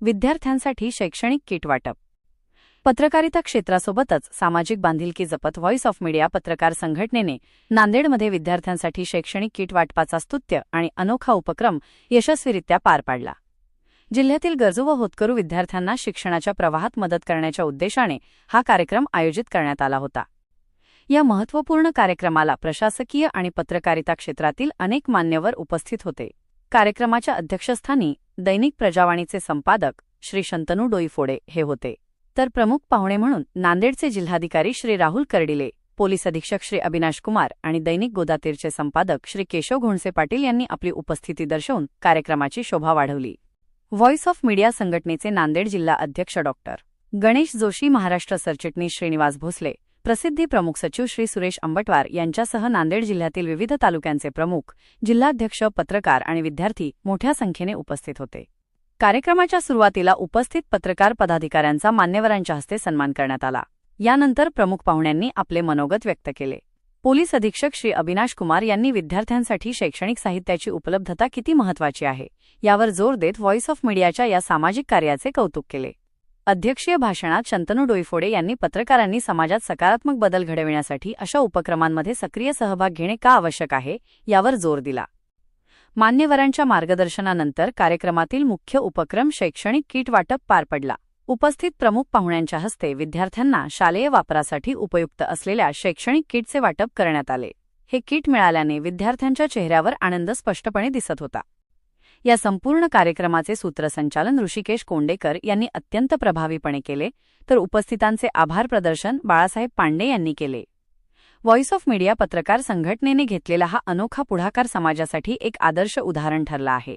विद्यार्थ्यांसाठी शैक्षणिक किट वाटप. पत्रकारिता क्षेत्रासोबतच सामाजिक बांधिलकी जपत व्हॉइस ऑफ मीडिया पत्रकार संघटनेने नांदेडमध्ये विद्यार्थ्यांसाठी शैक्षणिक किट वाटपाचा स्तुत्य आणि अनोखा उपक्रम यशस्वीरित्या पार पाडला. जिल्ह्यातील गरजू व होतकरू विद्यार्थ्यांना शिक्षणाच्या प्रवाहात मदत करण्याच्या उद्देशाने हा कार्यक्रम आयोजित करण्यात आला होता. या महत्त्वपूर्ण कार्यक्रमाला प्रशासकीय आणि पत्रकारिता क्षेत्रातील अनेक मान्यवर उपस्थित होते. कार्यक्रमाच्या अध्यक्षस्थानी दैनिक प्रजावाणीचे संपादक श्री शंतनू डोईफोडे हे होते. तर प्रमुख पाहुणे म्हणून नांदेडचे जिल्हाधिकारी श्री राहुल कर्डिले पोलीस अधीक्षक श्री अविनाश कुमार आणि दैनिक गोदातीरचे संपादक श्री केशव घोणसे पाटील यांनी आपली उपस्थिती दर्शवून कार्यक्रमाची शोभा वाढवली. व्हॉइस ऑफ मीडिया संघटनेचे नांदेड जिल्हा अध्यक्ष डॉक्टर. गणेश जोशी महाराष्ट्र सरचिटणीस श्रीनिवास भोसले प्रसिद्धी प्रमुख सचिव श्री सुरेश अंबटवार यांच्यासह नांदेड जिल्ह्यातील विविध तालुक्यांचे प्रमुख जिल्हाध्यक्ष पत्रकार आणि विद्यार्थी मोठ्या संख्येने उपस्थित होते. कार्यक्रमाच्या सुरुवातीला उपस्थित पत्रकार पदाधिकाऱ्यांचा मान्यवरांच्या हस्ते सन्मान करण्यात आला. यानंतर प्रमुख पाहुण्यांनी आपले मनोगत व्यक्त केले. पोलीस अधीक्षक श्री अविनाश कुमार यांनी विद्यार्थ्यांसाठी शैक्षणिक साहित्याची उपलब्धता किती महत्वाची आहे यावर जोर देत व्हॉइस ऑफ मीडियाच्या या सामाजिक कार्याचे कौतुक केले. अध्यक्षीय भाषणात शंतनू डोईफोडे यांनी पत्रकारांनी समाजात सकारात्मक बदल घडविण्यासाठी अशा उपक्रमांमध्ये सक्रिय सहभाग घेणे का आवश्यक आहे यावर जोर दिला. मान्यवरांच्या मार्गदर्शनानंतर कार्यक्रमातील मुख्य उपक्रम शैक्षणिक किट वाटप पार पडला. उपस्थित प्रमुख पाहुण्यांच्या हस्ते विद्यार्थ्यांना शालेय वापरासाठी उपयुक्त असलेल्या शैक्षणिक किटचे वाटप करण्यात आले. हे किट मिळाल्याने विद्यार्थ्यांच्या चेहऱ्यावर आनंद स्पष्टपणे दिसत होता. या संपूर्ण कार्यक्रमाचे सूत्रसंचालन ऋषिकेश कोंडेकर यांनी अत्यंत प्रभावीपणे केले तर उपस्थितांचे आभार प्रदर्शन बाळासाहेब पांडे यांनी केले. व्हॉइस ऑफ मीडिया पत्रकार संघटनेने घेतलेला हा अनोखा पुढाकार समाजासाठी एक आदर्श उदाहरण ठरला आहे.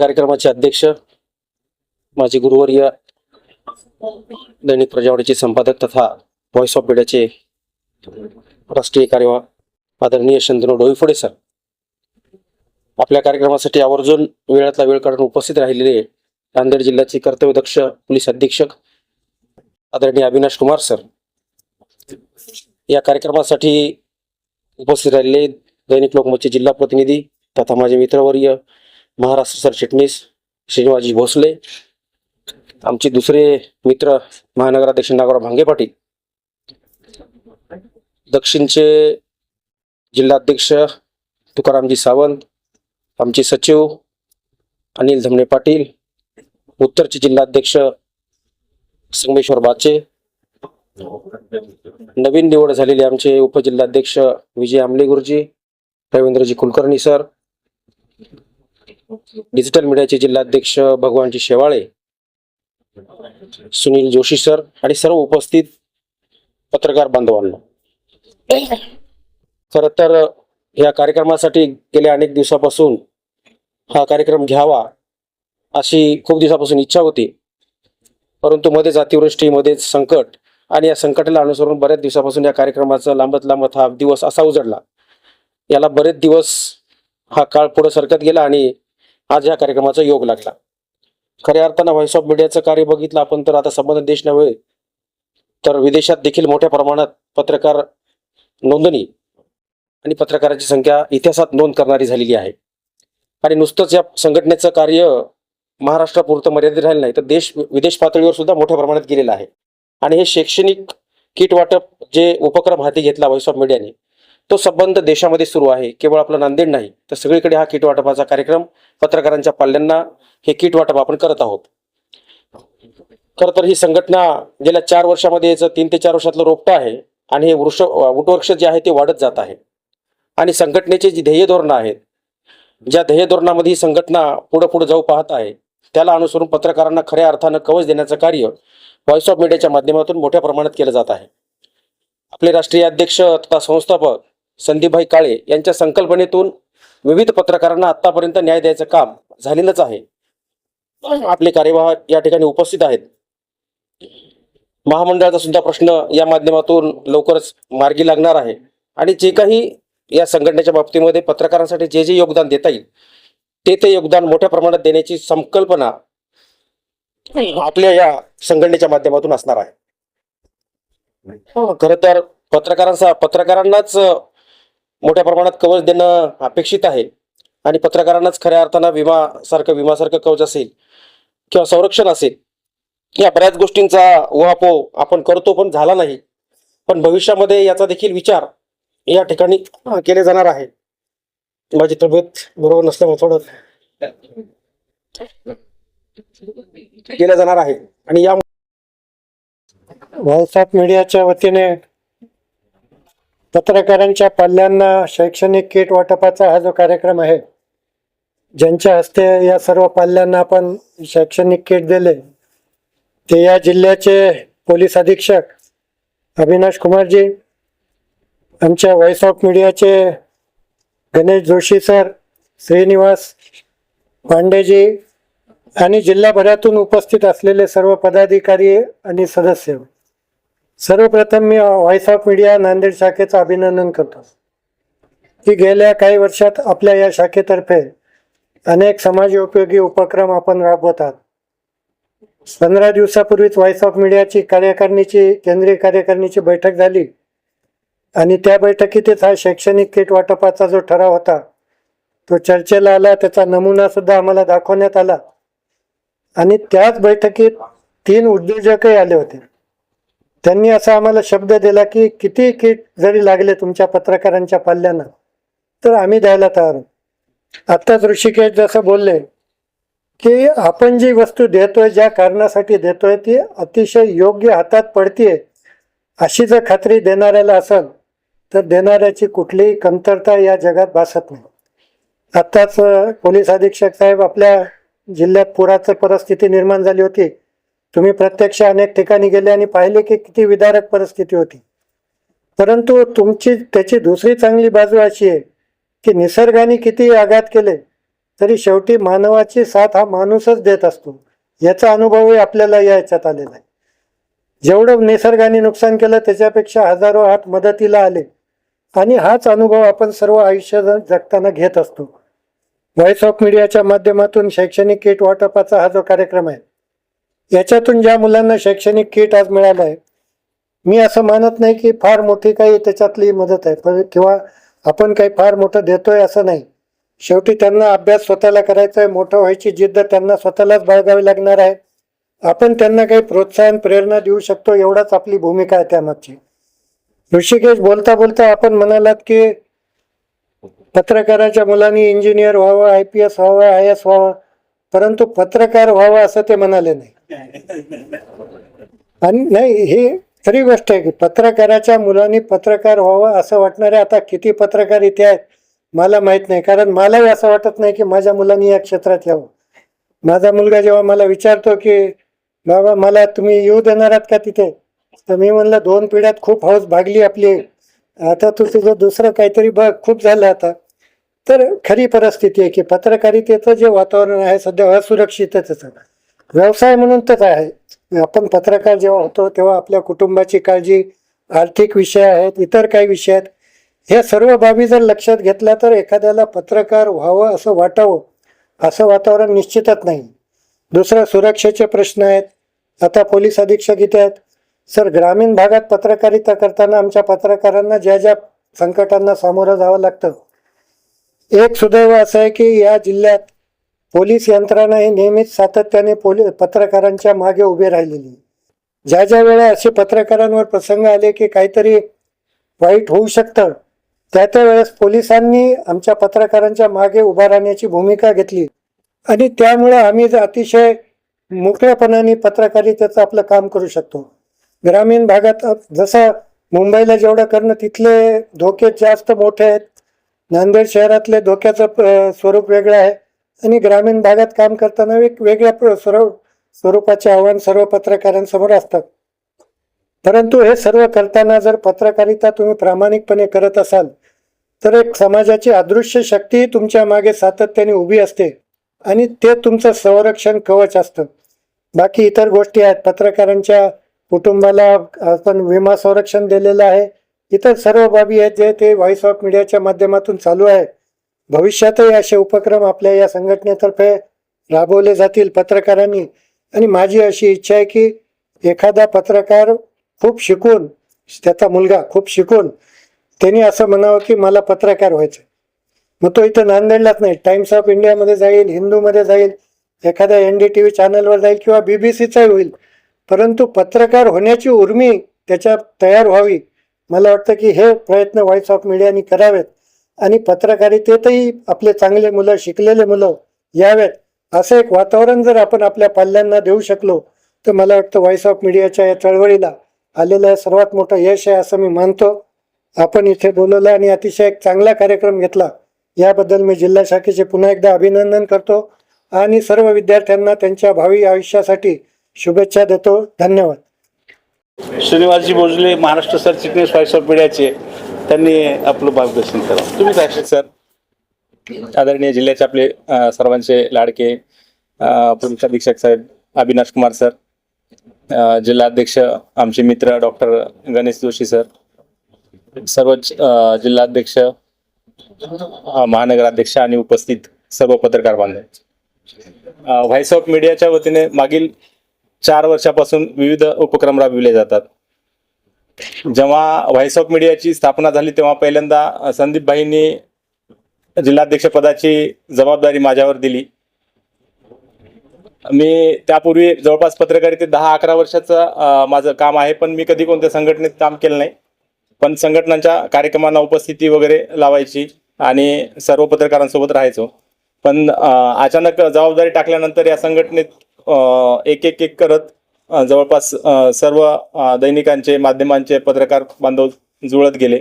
कार्यक्रमाचे अध्यक्ष माझे गुरुवर्य दैनिक प्रजावडीचे संपादक तथा व्हॉइस ऑफ मीडियाचे राष्ट्रीय कार्यवाह आदरणीय शंतनू डोईफोडे सर. आपल्या कार्यक्रमासाठी आवर्जून वेळातला वेळ काढून उपस्थित राहिलेले नांदेड जिल्ह्याचे कर्तव्यदक्ष पोलीस अधीक्षक आदरणीय अविनाश कुमार सर. या कार्यक्रमासाठी उपस्थित राहिलेले दैनिक लोकमतचे जिल्हा प्रतिनिधी तथा माझे मित्रवर्य महाराष्ट्र सरचिटणीस श्रीनिवाजी भोसले आमचे दुसरे मित्र महानगराध्यक्ष नागोराव भांगे पाटील दक्षिणचे जिल्हाध्यक्ष तुकारामजी सावंत आमचे सचिव अनिल धमणे पाटील उत्तरचे जिल्हाध्यक्ष संगमेश्वर बाचे नवीन निवड झालेले आमचे उपजिल्हाध्यक्ष विजय आमले गुरुजी रवींद्रजी कुलकर्णी सर डिजिटल मीडियाचे जिल्हाध्यक्ष भगवानजी शेवाळे सुनील जोशी सर आणि सर्व उपस्थित पत्रकार बांधवांना. खर तर या कार्यक्रमासाठी गेल्या अनेक दिवसापासून हा कार्यक्रम घ्यावा अशी खूप दिवसापासून इच्छा होती. परंतु मध्येच अतिवृष्टी मध्येच संकट आणि या संकटाला अनुसरून बऱ्याच दिवसापासून या कार्यक्रमाचा लांबत लांबत हा दिवस असा उजडला. याला बरेच दिवस हा काळ पुढे सरकत गेला आणि आज या कार्यक्रमाचा योग लागला. खऱ्या अर्थानं व्हॉइस ऑफ मीडियाचं कार्य बघितलं आपण तर आता संबंधित देश नव्हे तर विदेशात देखील मोठ्या प्रमाणात पत्रकार नोंदणी आणि पत्रकाराची संख्या इतिहासात नोंद करणारी झालेली आहे. आणि नुसतंच या संघटनेचं कार्य महाराष्ट्रापुरतं मर्यादित राहिलं नाही तर देश विदेश पातळीवर सुद्धा मोठ्या प्रमाणात गेलेलं आहे. आणि हे शैक्षणिक किट वाटप जे उपक्रम हाती घेतला व्हॉइस ऑफ मीडियाने तो संबंध देशामध्ये सुरू आहे केवळ आपला नांदेड नाही तर सगळीकडे हा किट वाटपाचा कार्यक्रम पत्रकारांच्या पाल्यांना हे किट वाटप आपण करत आहोत. खरं तर ही संघटना गेल्या चार वर्षामध्ये याचं तीन ते चार वर्षातलं रोपटं आहे आणि हे वृक्ष वटवृक्ष जे आहे ते वाढत जात आहे. आणि संघटनेचे जी ध्येय धोरणं आहेत ज्या ध्येय धोरणामध्ये ही संघटना पुढं पुढे जाऊ पाहत आहे त्याला अनुसरून पत्रकारांना खऱ्या अर्थानं कवच देण्याचं कार्य व्हॉइस ऑफ मीडियाच्या माध्यमातून मोठ्या प्रमाणात केलं जात आहे. आपले राष्ट्रीय अध्यक्ष तथा संस्थापक संदीपभाई काळे यांच्या संकल्पनेतून विविध पत्रकारांना आतापर्यंत न्याय द्यायचं काम झालेलंच आहे. आपले कार्यवाह या ठिकाणी उपस्थित आहेत. महामंडळाचा सुद्धा प्रश्न या माध्यमातून लवकरच मार्गी लागणार आहे. आणि जे काही या संघटनेच्या बाबतीमध्ये पत्रकारांसाठी जे जे योगदान देता येईल ते ते योगदान मोठ्या प्रमाणात देण्याची संकल्पना आपल्या या संघटनेच्या माध्यमातून असणार आहे. खर तर पत्रकारांचा पत्रकारांनाच मोठ्या प्रमाणात कवच देणं अपेक्षित आहे. आणि पत्रकारांनाच खऱ्या अर्थानं विमा सारखं विमासारखं कवच असेल किंवा संरक्षण असेल या बऱ्याच गोष्टींचा उहापोह आपण करतो पण झाला नाही. पण भविष्यामध्ये याचा देखील विचार या ठिकाणी केले जाणार आहे. माझी तब्येत बरोबर नसल्यामुळे थोडं केलं जाणार आहे. आणि या व्हॉट्सअप मीडियाच्या वतीने पत्रकारांच्या पाल्यांना शैक्षणिक किट वाटपाचा हा जो कार्यक्रम आहे ज्यांच्या हस्ते या सर्व पाल्यांना आपण शैक्षणिक किट दिले ते या जिल्ह्याचे पोलीस अधीक्षक अविनाश कुमारजी आमच्या व्हॉइस ऑफ मीडियाचे गणेश जोशी सर श्रीनिवास पांडेजी आणि जिल्हाभरातून उपस्थित असलेले सर्व पदाधिकारी आणि सदस्य. सर्वप्रथम मी व्हॉइस ऑफ मीडिया नांदेड शाखेचं अभिनंदन करतो. की गेल्या काही वर्षात आपल्या या शाखेतर्फे अनेक समाजोपयोगी उपक्रम आपण राबवत आहात पंधरा दिवसापूर्वीच व्हॉइस ऑफ मीडियाची कार्यकारिणीची केंद्रीय कार्यकारिणीची बैठक झाली. आणि त्या बैठकीतच हा शैक्षणिक किट वाटपाचा जो ठराव होता तो चर्चेला आला. त्याचा नमुना सुद्धा आम्हाला दाखवण्यात आला. आणि त्याच बैठकीत तीन उद्योजकही आले होते. त्यांनी असा आम्हाला शब्द दिला की किती किट जरी लागले तुमच्या पत्रकारांच्या पाल्यानं तर आम्ही द्यायला तयार आत्ताच ऋषिकेश जसं बोलले की आपण जी वस्तू देतोय ज्या कारणासाठी देतोय ती अतिशय योग्य हातात पडतीये. अशी जर खात्री देणाऱ्याला असेल तर देणाऱ्याची कुठलीही कमतरता या जगात भासत नाही. आत्ताच पोलीस अधीक्षक साहेब आपल्या जिल्ह्यात पुराचं परिस्थिती निर्माण झाली होती. तुम्ही प्रत्यक्ष अनेक ठिकाणी गेले आणि पाहिले की किती विदारक परिस्थिती होती. परंतु तुमची त्याची दुसरी चांगली बाजू अशी आहे की निसर्गाने किती आघात केले तरी शेवटी मानवाची साथ हा माणूसच देत असतो. याचा अनुभवही आपल्याला या याच्यात आलेला आहे. जेवढं निसर्गाने नुकसान केलं त्याच्यापेक्षा हजारो हात मदतीला आले. आणि हाच अनुभव आपण सर्व आयुष्य जगताना घेत असतो. व्हॉइस ऑफ मीडियाच्या माध्यमातून शैक्षणिक किट वाटपाचा हा जो कार्यक्रम आहे याच्यातून ज्या मुलांना शैक्षणिक किट आज मिळालं आहे मी असं मानत नाही की फार मोठी काही त्याच्यातली मदत आहे पण किंवा आपण काही फार मोठं देतोय असं नाही. शेवटी त्यांना अभ्यास स्वतःला करायचा आहे मोठं व्हायची जिद्द त्यांना स्वतःलाच बाळगावी लागणार आहे. आपण त्यांना काही प्रोत्साहन प्रेरणा देऊ शकतो एवढाच आपली भूमिका आहे त्यामागची. ऋषिकेश बोलता बोलता आपण म्हणालात की पत्रकाराच्या मुलांनी इंजिनियर व्हावं आय पी एस व्हावं आय एस व्हावं परंतु पत्रकार व्हावं असं ते म्हणाले नाही. आणि नाही ही खरी गोष्ट आहे की पत्रकाराच्या मुलांनी पत्रकार व्हावं असं वाटणारे आता किती पत्रकार इथे आहेत मला माहीत नाही. कारण मलाही असं वाटत नाही की माझ्या मुलांनी या क्षेत्रात यावं. माझा मुलगा जेव्हा मला विचारतो की बाबा मला तुम्ही येऊ देणार आहात का तिथे? तर मी म्हणलं दोन पिढ्यात खूप हौस भागली आपली. आता तू तुझं दुसरं काहीतरी बघ. खूप झालं आता. तर खरी परिस्थिती आहे की पत्रकारितेचं जे वातावरण आहे सध्या असुरक्षितच आहे. व्यवसाय म्हणून तर आहे आपण पत्रकार जेव्हा होतो तेव्हा आपल्या कुटुंबाची काळजी आर्थिक विषय आहेत इतर काही विषय आहेत ह्या सर्व बाबी जर लक्षात घेतल्या तर एखाद्याला पत्रकार व्हावं असं वाटावं असं वातावरण निश्चितच नाही. दुसरं सुरक्षेचे प्रश्न आहेत. आता पोलीस अधीक्षक इथे आहेत. सर ग्रामीण भागात पत्रकारिता करताना आमच्या पत्रकारांना ज्या ज्या संकटांना सामोरं जावं लागतं. एक सुदैव असं आहे की या जिल्ह्यात पोलीस यंत्रणा ही नेहमीच सातत्याने पोलीस पत्रकारांच्या मागे उभे राहिलेली. ज्या ज्या वेळा असे पत्रकारांवर प्रसंग आले की काहीतरी वाईट होऊ शकतं त्या त्या वेळेस पोलिसांनी आमच्या पत्रकारांच्या मागे उभा राहण्याची भूमिका घेतली. आणि त्यामुळे आम्ही अतिशय मोकळ्यापणाने पत्रकारितेचं आपलं काम करू शकतो. ग्रामीण भागात जसं मुंबईला जेवढं करणं तिथले धोके जास्त मोठे आहेत. नांदेड शहरातले धोक्याचं प- स्वरूप वेगळं आहे. आणि ग्रामीण भागात काम करताना एक वेगळ्या प्र- स्वरूप स्वरूपाचे आव्हान सर्व पत्रकारांसमोर असतात. परंतु हे सर्व करताना जर पत्रकारिता तुम्ही प्रामाणिकपणे करत असाल तर एक समाजाची अदृश्य शक्ती तुमच्या मागे सातत्याने उभी असते आणि ते तुमचं संरक्षण कवच असतं. बाकी इतर गोष्टी आहेत पत्रकारांच्या कुटुंबाला आपण विमा संरक्षण दिलेलं आहे. इतर सर्व बाबी आहेत जे ते व्हॉइस ऑफ मीडियाच्या माध्यमातून चालू आहे. भविष्यातही असे उपक्रम आपल्या या संघटनेतर्फे राबवले जातील पत्रकारांनी. आणि माझी अशी इच्छा आहे की एखादा पत्रकार खूप शिकून त्याचा मुलगा खूप शिकून त्यांनी असं म्हणावं की मला पत्रकार व्हायचं मग तो इथं नांदेडलाच नाही. टाइम्स ऑफ इंडियामध्ये जाईल हिंदूमध्ये जाईल एखाद्या एन डी टी व्ही चॅनलवर जाईल किंवा बी बी सीचाही होईल. परंतु पत्रकार होण्याची उर्मी त्याच्यात तयार व्हावी. मला वाटतं की हे प्रयत्न व्हॉइस ऑफ मीडियानी करावेत. आणि पत्रकारितेतही आपले चांगले मुलं शिकलेले मुलं यावेत. असं एक वातावरण जर आपण आपल्या पाल्यांना देऊ शकलो तर मला वाटतं व्हॉइस ऑफ मीडियाच्या या चळवळीला आलेलं सर्वात मोठं यश आहे असं मी मानतो. आपण इथे बोलवलं आणि अतिशय एक चांगला कार्यक्रम घेतला. याबद्दल मी जिल्हा शाखेचे पुन्हा एकदा अभिनंदन करतो आणि सर्व विद्यार्थ्यांना त्यांच्या भावी आयुष्यासाठी शुभेच्छा देतो. धन्यवाद. श्रीनिवासजी भोजले महाराष्ट्र सरचिटणीस व्हॉइस ऑफ मीडियाचे त्यांनी आपलं मार्गदर्शन करावं तुम्ही काय सर आदरणीय जिल्ह्याचे आपले सर्वांचे लाडके पोलीस अधीक्षक साहेब अविनाश कुमार सर जिल्हाध्यक्ष आमचे मित्र डॉक्टर गणेश जोशी सर सर्व जिल्हाध्यक्ष महानगराध्यक्ष आणि उपस्थित सर्व पत्रकार बांधव. व्हॉइस ऑफ मीडियाच्या वतीने मागील चार वर्षापासून विविध उपक्रम राबविले जातात. जेव्हा व्हॉइस ऑफ मीडियाची स्थापना झाली तेव्हा पहिल्यांदा संदीपभाईंनी जिल्हाध्यक्षपदाची जबाबदारी माझ्यावर दिली. मी त्यापूर्वी जवळपास पत्रकारितेत दहा अकरा वर्षाचं माझं काम आहे पण मी कधी कोणत्या संघटनेत काम केलं नाही. पण संघटनांच्या कार्यक्रमांना उपस्थिती वगैरे लावायची आणि सर्व पत्रकारांसोबत राहायचो. पण अचानक जबाबदारी टाकल्यानंतर या संघटनेत एक एक एक करत जवळपास सर्व दैनिकांचे माध्यमांचे पत्रकार बांधव जुळत गेले.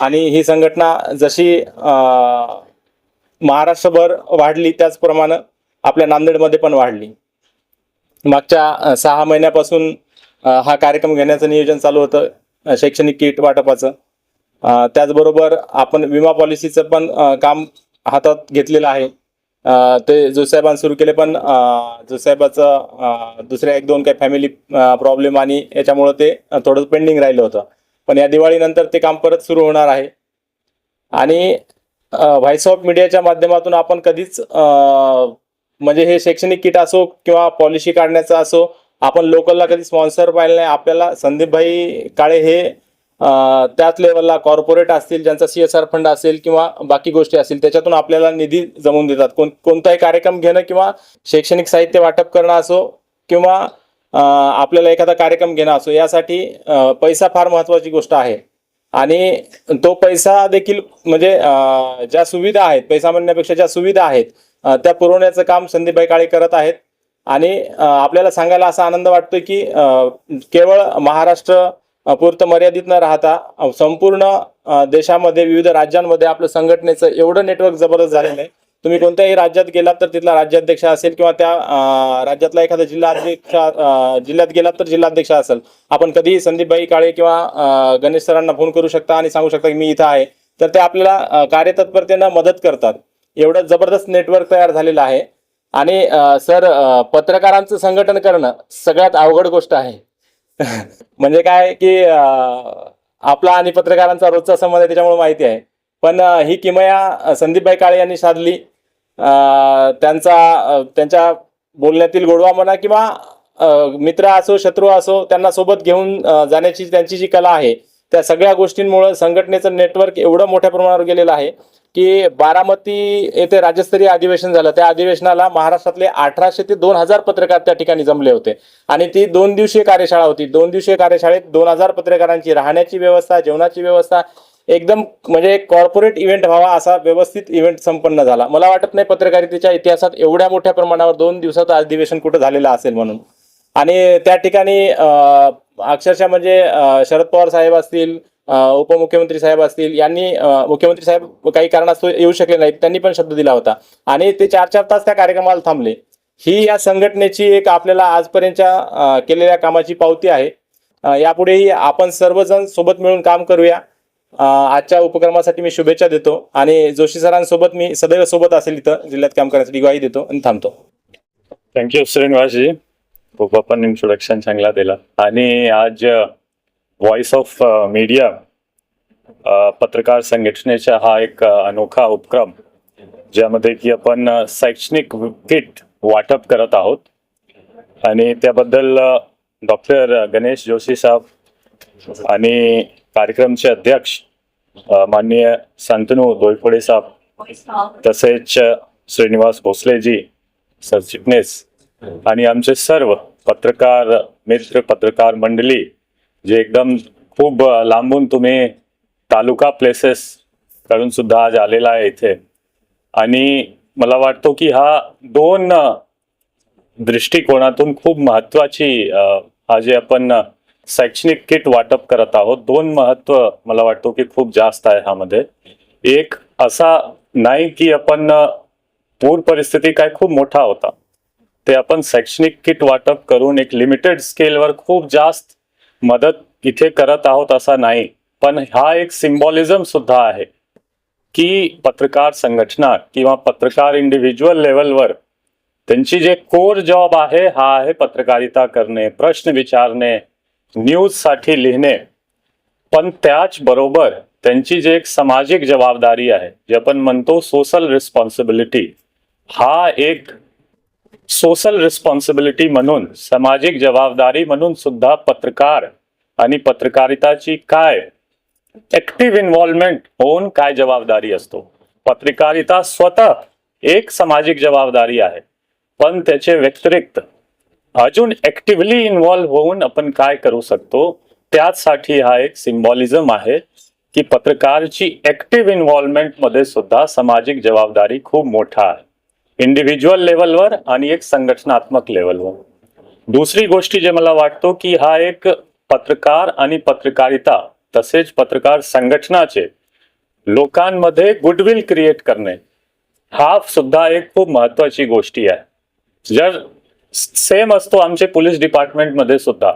आणि ही संघटना जशी महाराष्ट्रभर वाढली त्याचप्रमाणे आपल्या नांदेडमध्ये पण वाढली. मागच्या सहा महिन्यापासून हा कार्यक्रम घेण्याचं नियोजन चालू होतं शैक्षणिक किट वाटपाचं. त्याचबरोबर आपण विमा पॉलिसीचं पण काम हातात घेतलेलं आहे. ते जोसाहेबांनी सुरू केले पण जोसाहेबाचं दुसऱ्या एक दोन काही फॅमिली प्रॉब्लेम आणि याच्यामुळं ते थोडं पेंडिंग राहिलं होतं. पण या दिवाळीनंतर ते काम परत सुरू होणार आहे. आणि व्हॉइस ऑफ मीडियाच्या माध्यमातून आपण कधीच म्हणजे हे शैक्षणिक किट असो किंवा पॉलिसी काढण्याचं असो आपण लोकलला कधी स्पॉन्सर पाहिलं नाही. आपल्याला संदीपभाई काळे हे त्याच लेवलला कॉर्पोरेट असतील ज्यांचा सी एस आर फंड असेल किंवा बाकी गोष्टी असतील त्याच्यातून आपल्याला निधी जमवून देतात. कोण कोणताही कार्यक्रम घेणं किंवा शैक्षणिक साहित्य वाटप करणं असो किंवा आपल्याला एखादा कार्यक्रम घेणं असो यासाठी पैसा फार महत्वाची गोष्ट आहे. आणि तो पैसा देखील म्हणजे ज्या सुविधा आहेत पैसा म्हणण्यापेक्षा ज्या सुविधा आहेत त्या पुरवण्याचं काम संदीपभाई काळे करत आहेत. आणि आपल्याला सांगायला असा आनंद वाटतोय की केवळ महाराष्ट्र पुरतं मर्यादित न राहता संपूर्ण देशामध्ये विविध राज्यांमध्ये आपलं संघटनेचं एवढं नेटवर्क जबरदस्त झालेलं आहे. तुम्ही कोणत्याही राज्यात गेलात तर तिथला राज्याध्यक्ष असेल किंवा त्या राज्यातला एखादा जिल्हाध्यक्ष जिल्ह्यात गेलात तर जिल्हाध्यक्ष असेल. आपण कधीही संदीपबाई काळे किंवा गणेश सरांना फोन करू शकता आणि सांगू शकता की मी इथं आहे. तर ते आपल्याला कार्यतत्परतेनं मदत करतात. एवढं जबरदस्त नेटवर्क तयार झालेलं आहे. आणि सर पत्रकारांचं संघटन करणं सगळ्यात अवघड गोष्ट आहे. म्हणजे काय की आपला आणि पत्रकारांचा रोजचा संबंध आहे त्याच्यामुळे माहिती आहे. पण ही किमया संदीपबाई संदीपभाई काळे यांनी साधली. त्यांचा त्यांच्या बोलण्यातील गोडवा म्हणा किंवा मित्र असो शत्रू असो त्यांना सोबत घेऊन जाण्याची त्यांची जी कला आहे त्या सगळ्या गोष्टींमुळे संघटनेचं नेटवर्क एवढं मोठ्या प्रमाणावर गेलेलं आहे. की बारामती येथे राज्यस्तरीय अधिवेशन झालं. त्या अधिवेशनाला महाराष्ट्रातले अठराशे ते दोन हजार पत्रकार त्या ठिकाणी जमले होते. आणि ती दोन दिवसीय कार्यशाळा होती. दोन दिवसीय कार्यशाळेत दोन हजार पत्रकारांची राहण्याची व्यवस्था जेवणाची व्यवस्था एकदम म्हणजे कॉर्पोरेट इव्हेंट व्हावा असा व्यवस्थित इव्हेंट संपन्न झाला. मला वाटत नाही पत्रकारितेच्या इतिहासात एवढ्या मोठ्या प्रमाणावर दोन दिवसाचं अधिवेशन कुठं झालेलं असेल म्हणून. आणि त्या ठिकाणी अक्षरशः म्हणजे शरद पवार साहेब असतील उपमुख्यमंत्री साहेब असतील यांनी मुख्यमंत्री साहेब काही कारणास्तव येऊ शकले नाहीत त्यांनी पण शब्द दिला होता. आणि ते चार चार तास त्या कार्यक्रमाला थांबले. ही या संघटनेची एक आपल्याला आजपर्यंतच्या केलेल्या कामाची पावती आहे. यापुढेही आपण सर्वजण सोबत मिळून काम करूया. आजच्या उपक्रमासाठी मी शुभेच्छा देतो. आणि जोशी सरांसोबत मी सदैव सोबत असेल इथं जिल्ह्यात काम करण्यासाठी ग्वाही देतो आणि थांबतो. Thank you Shrinivasji. खूप आपण इंट्रोडक्शन चांगला दिला. आणि आज व्हॉइस ऑफ मीडिया पत्रकार संघटनेचा हा एक uh, अनोखा उपक्रम ज्यामध्ये की आपण uh, शैक्षणिक किट वाटप करत आहोत. आणि त्याबद्दल uh, डॉक्टर गणेश जोशी साहेब आणि कार्यक्रमचे अध्यक्ष माननीय शांतनू दोयफोडे साहेब तसेच श्रीनिवास भोसलेजी सरचिटणीस आणि आमचे सर्व पत्रकार मित्र पत्रकार मंडळी जे एकदम खूप लांबून तुम्ही तालुका प्लेसेस कडून सुद्धा आज आलेला आहे इथे. आणि मला वाटतो की हा दोन दृष्टिकोनातून खूप महत्वाची हा जे आपण शैक्षणिक किट वाटप करत आहोत दोन महत्त्व मला वाटतो की खूप जास्त आहे ह्यामध्ये. एक असा नाही की आपण पूर परिस्थिती काय खूप मोठा होता. ते आपण शैक्षणिक किट वाटप करून एक लिमिटेड स्केलवर खूप जास्त मदत इथे करत आहोत असा नाही पण हा एक सिम्बॉलिझम सुद्धा आहे की पत्रकार संघटना किंवा पत्रकार इंडिव्हिज्युअल लेवलवर त्यांची जे कोर जॉब आहे हा आहे पत्रकारिता करणे प्रश्न विचारणे न्यूजसाठी लिहिणे. पण त्याचबरोबर त्यांची जे एक सामाजिक जबाबदारी आहे जे आपण म्हणतो सोशल रिस्पॉन्सिबिलिटी हा एक सोशल रिस्पॉन्सिबिलिटी म्हणून सामाजिक जबाबदारी म्हणून सुद्धा पत्रकार आणि पत्रकारिताची काय ऍक्टिव्ह इन्व्हॉल्वमेंट होऊन काय जबाबदारी असतो? पत्रकारिता स्वतः एक सामाजिक जबाबदारी आहे पण त्याचे व्यतिरिक्त अजून ऍक्टिव्हली इन्व्हॉल्व्ह होऊन आपण काय करू शकतो? त्याचसाठी हा एक सिम्बॉलिझम आहे की पत्रकारची ऍक्टिव्ह इन्व्हॉल्वमेंटमध्ये सुद्धा सामाजिक जबाबदारी खूप मोठा आहे. इंडिव्हिज्युअल लेवलवर आणि एक संघटनात्मक लेवलवर दुसरी गोष्टी जे मला वाटतो की हा एक पत्रकार आणि पत्रकारिता तसेच पत्रकार संघटनाचे लोकांमध्ये गुडविल क्रिएट करणे हा सुद्धा एक खूप महत्वाची गोष्टी आहे. जर सेम असतो आमचे पोलीस डिपार्टमेंटमध्ये सुद्धा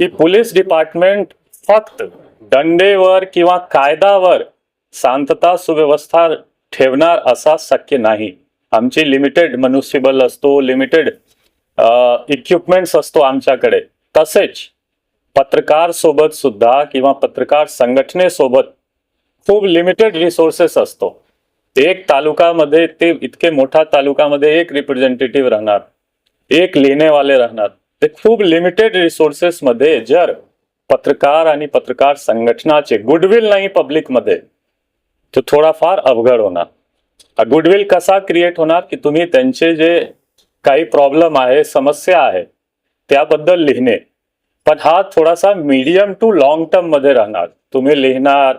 की पोलीस डिपार्टमेंट फक्त दंडेवर किंवा कायदावर शांतता सुव्यवस्था ठेवणार असा शक्य नाही. आमची लिमिटेड मनुष्यबल असतो लिमिटेड इक्विपमेंट्स असतो आमच्याकडे. तसेच पत्रकार सोबत सुद्धा किंवा पत्रकार संघटनेसोबत खूप लिमिटेड रिसोर्सेस असतो. एक तालुकामध्ये ते इतके मोठा तालुकामध्ये एक रिप्रेझेंटेटिव्ह राहणार एक लिहिणेवाले राहणार. ते खूप लिमिटेड रिसोर्सेस मध्ये जर पत्रकार आणि पत्रकार संघटनाचे गुडविल नाही पब्लिकमध्ये तो थोडाफार अवघड होणार. गुडविल कसा क्रिएट होणार की तुम्ही त्यांचे जे काही प्रॉब्लेम आहे समस्या आहे त्याबद्दल लिहिणे. पण हा थोडासा मीडियम टू लॉंग टर्ममध्ये राहणार. तुम्ही लिहिणार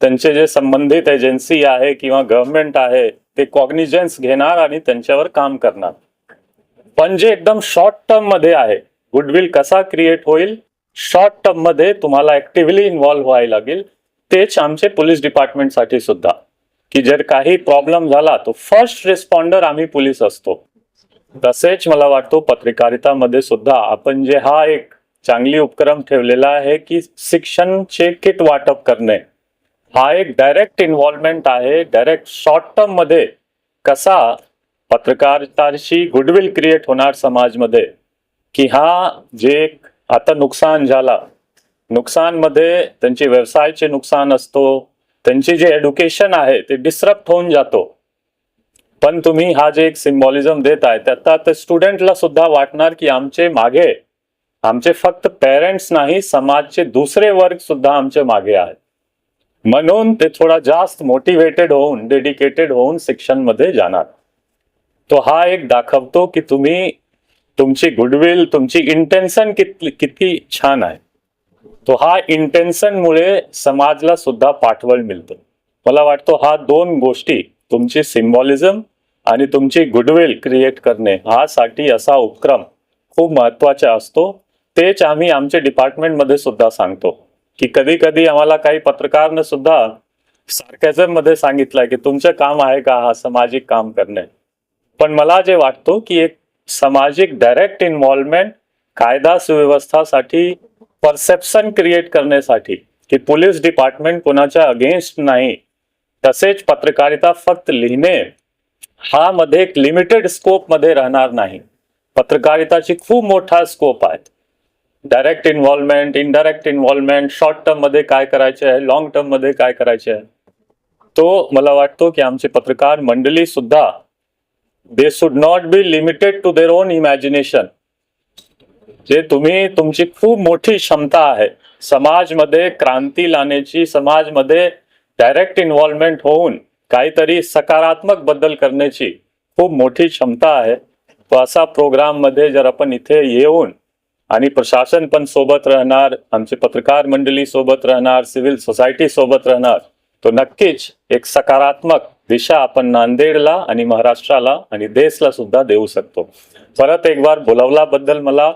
त्यांचे जे संबंधित एजन्सी आहे किंवा गव्हर्नमेंट आहे ते कॉग्निजन्स घेणार आणि त्यांच्यावर काम करणार. पण जे एकदम शॉर्ट टर्ममध्ये आहे गुडविल कसा क्रिएट होईल? शॉर्ट टर्ममध्ये तुम्हाला ऍक्टिव्हली इन्व्हॉल्व्ह व्हायला लागेल. तेच आमचे पोलीस डिपार्टमेंटसाठी सुद्धा. की जर काही प्रॉब्लेम झाला तो फर्स्ट रिस्पॉन्डर आम्ही पोलीस असतो. तसेच मला वाटतो पत्रकारितामध्ये सुद्धा आपण जे हा एक चांगली उपक्रम ठेवलेला आहे की शिक्षणचे किट वाटप करणे. हा एक डायरेक्ट इन्व्हॉल्वमेंट आहे डायरेक्ट शॉर्ट टर्ममध्ये कसा पत्रकारिताशी गुडविल क्रिएट होणार समाजमध्ये. की हा जे आता नुकसान झाला नुकसानमध्ये त्यांचे व्यवसायाचे नुकसान असतो त्यांचे जे एज्युकेशन आहे ते डिस्टर्ब होऊन जातो. पण तुम्ही हा जे एक सिम्बॉलिझम देत आहे त्यात त्या स्टुडंटला सुद्धा वाटणार की आमचे मागे आमचे फक्त पेरेंट्स नाही समाजचे दुसरे वर्ग सुद्धा आमचे मागे आहेत. म्हणून ते थोडा जास्त मोटिवेटेड होऊन डेडिकेटेड होऊन शिक्षणमध्ये जाणार. तो हा एक दाखवतो की तुम्ही तुमची गुडविल तुमची इंटेन्शन कित किती छान आहे. तो हा इंटेन्शनमुळे समाजला सुद्धा पाठबळ मिळतं. मला वाटतं हा दोन गोष्टी तुमची सिम्बॉलिझम आणि तुमची गुडविल क्रिएट करणे हा साठी असा उपक्रम खूप महत्त्वाचा असतो. तेच आम्ही आमच्या डिपार्टमेंटमध्ये सुद्धा सांगतो. की कधी कधी आम्हाला काही पत्रकारनं सुद्धा सार्कॅझममध्ये सांगितलंय की तुमचं काम आहे का हा सामाजिक काम करणे. पण मला जे वाटतो की एक सामाजिक डायरेक्ट इन्व्हॉल्वमेंट कायदा सुव्यवस्थासाठी परसेप्शन क्रिएट करण्यासाठी की पोलीस डिपार्टमेंट कोणाच्या अगेन्स्ट नाही तसेच पत्रकारिता फक्त लिहिणे हा मध्ये एक लिमिटेड स्कोपमध्ये राहणार नाही. पत्रकारिताची खूप मोठा स्कोप आहे. Direct involvement indirect involvement short टर्ममध्ये काय करायचे आहे लॉंग टर्ममध्ये काय करायचे आहे. तो मला वाटतो की आमचे पत्रकार मंडळी सुद्धा they should not be limited to their own imagination जे तुम्ही तुमची खूप मोठी क्षमता आहे. समाजमध्ये क्रांती लावण्याची समाजमध्ये डायरेक्ट इन्व्हॉल्वमेंट होऊन काहीतरी सकारात्मक बदल करण्याची खूप मोठी क्षमता आहे. तो असा प्रोग्राममध्ये जर आपण इथे येऊन आणि प्रशासन पण सोबत राहणार आमचे पत्रकार मंडळी सोबत राहणार सिव्हिल सोसायटी सोबत राहणार तो नक्कीच एक सकारात्मक दिशा आपण नांदेडला आणि महाराष्ट्राला आणि देशला सुद्धा देऊ शकतो. परत एक बार बोलावल्याबद्दल मला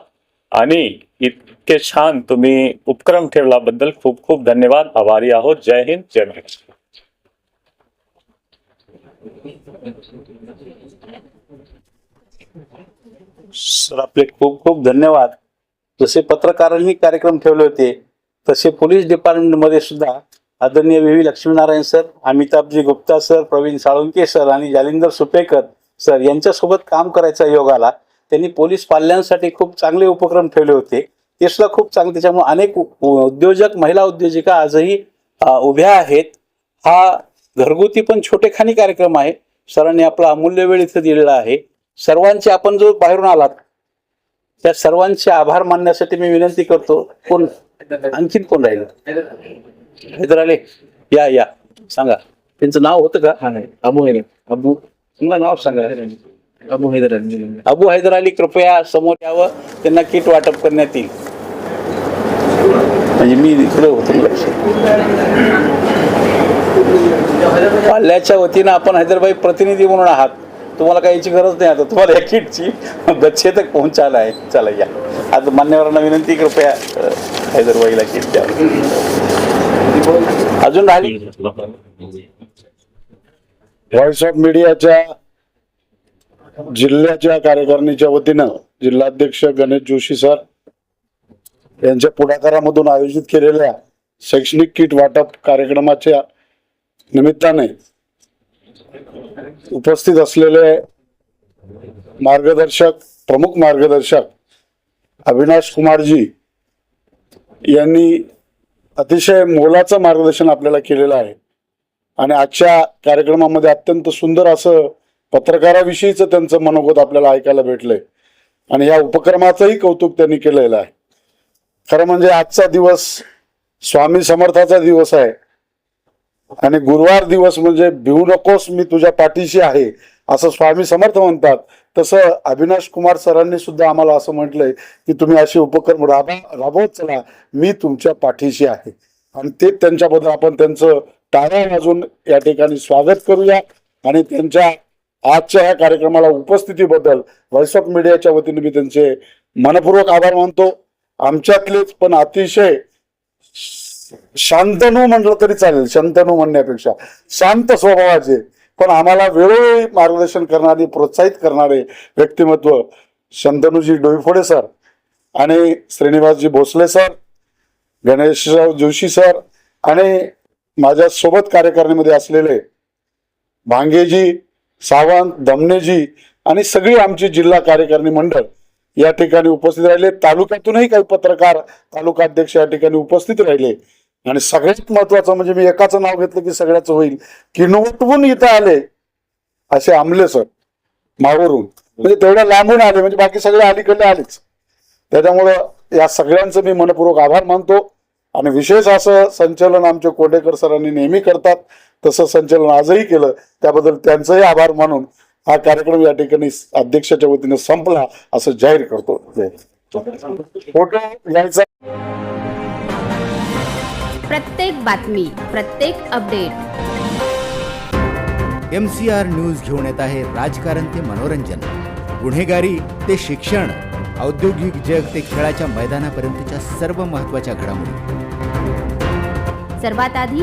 आणि इतके छान तुम्ही उपक्रम ठेवल्याबद्दल खूप खूप धन्यवाद. आभारी आहोत. जय हिंद जय महाराष्ट्र. सर आपले खूप खूप धन्यवाद. जसे पत्रकारांनी कार्यक्रम ठेवले होते तसे पोलीस डिपार्टमेंटमध्ये सुद्धा आदरणीय V. Laxminarayan sir Amitabhji Gupta sir Pravin Salunke sir आणि जालिंदर सुपेकर सर यांच्यासोबत काम करायचा योग आला. त्यांनी पोलीस पाल्यांसाठी खूप चांगले उपक्रम ठेवले होते. ते सुद्धा खूप चांगले त्याच्यामुळे अनेक उद्योजक महिला उद्योजिका आजही उभ्या आहेत. हा घरगुती पण छोटेखानी कार्यक्रम आहे. सरांनी आपला अमूल्य वेळ इथे दिलेला आहे. सर्वांचे आपण जो बाहेरून आलात त्या सर्वांचे आभार मानण्यासाठी मी विनंती करतो. कोण? आणखीन कोण राहील? हैदर अली. या या. सांगा. त्यांचं नाव होतं का? अबू हैदर अबू. तुम्हाला नाव सांगा. अबू हैदर अली. अबू हैदर अली कृपया समोर यावं. त्यांना किट वाटप करण्यात येईल. म्हणजे मी इकडे होतो. लक्ष पाल्याच्या वतीनं आपण हैदरबाई प्रतिनिधी म्हणून आहात. तुम्हाला काही याची गरज नाही आता. तुम्हाला या किटची गच्छे तक पोहोचायला आहे. चला या. आता मान्यवरांना विनंती कृपया हैदरबाईला किट द्या. अजून राहिली? व्हॉइस ऑफ मीडियाच्या जिल्ह्याच्या कार्यकारिणीच्या वतीनं जिल्हाध्यक्ष गणेश जोशी सर यांच्या पुढाकारामधून आयोजित केलेल्या शैक्षणिक किट वाटप कार्यक्रमाच्या निमित्ताने उपस्थित असलेले मार्गदर्शक प्रमुख मार्गदर्शक अविनाश कुमारजी यांनी अतिशय मोलाचं मार्गदर्शन आपल्याला केलेलं आहे. आणि आजच्या कार्यक्रमामध्ये अत्यंत सुंदर असं पत्रकाराविषयीचं त्यांचं मनोगत आपल्याला ऐकायला भेटलंय. आणि या उपक्रमाचंही कौतुक त्यांनी केलेलं आहे. खरं म्हणजे आजचा दिवस स्वामी समर्थाचा दिवस आहे. आणि गुरुवार दिवस म्हणजे भिवू नकोस मी तुझ्या पाठीशी आहे असं स्वामी समर्थ म्हणतात. तसं अविनाश कुमार सरांनी सुद्धा आम्हाला असं म्हटलंय की तुम्ही असे उपक्रम राबा राबवत चला मी तुमच्या पाठीशी आहे. आणि ते त्यांच्याबद्दल आपण त्यांचं टाळ्या वाजून या ठिकाणी स्वागत करूया. आणि त्यांच्या आजच्या ह्या कार्यक्रमाला उपस्थितीबद्दल व्हॉइस ऑफ मीडियाच्या वतीने मी त्यांचे मनपूर्वक आभार मानतो. आमच्यातलेच पण अतिशय शांतनू म्हटलं तरी चालेल शांतनू म्हणण्यापेक्षा. शांत स्वभावाचे. पण आम्हाला वेळोवेळी मार्गदर्शन करणारे प्रोत्साहित करणारे व्यक्तिमत्व शंतनूजी डोईफोडे सर आणि श्रीनिवासजी भोसले सर गणेशराव जोशी सर आणि माझ्या सोबत कार्यकारिणीमध्ये असलेले भांगेजी सावंत दमनेजी आणि सगळी आमची जिल्हा कार्यकारिणी मंडळ या ठिकाणी उपस्थित राहिले. तालुक्यातूनही काही पत्रकार तालुका अध्यक्ष या ठिकाणी उपस्थित राहिले. आणि सगळ्यात महत्वाचं म्हणजे मी एकाचं नाव घेतलं की सगळ्याच होईल. किनवटवून इथं आले असे आमले सर. मावरून. म्हणजे तेवढ्या लांबून आले. म्हणजे बाकी सगळे अलीकडे आलेच. त्याच्यामुळं या सगळ्यांचं मी मनपूर्वक आभार मानतो. आणि विशेष असं संचलन आमचे कोडेकर सरांनी नेहमी करतात. तसं संचलन आजही केलं. त्याबद्दल त्यांचंही आभार मानून हा कार्यक्रम या ठिकाणी अध्यक्षाच्या वतीने संपला असं जाहीर करतो. फोटो घ्यायचा प्रत्येक बातमी प्रत्येक update. M C R news घेऊन येत आहे राजकारण ते मनोरंजन. गुन्हेगारी ते शिक्षण. औद्योगिक जग ते खेळाच्या मैदानापर्यंतच्या सर्व महत्त्वाच्या घडामोडी. सर्वात आधी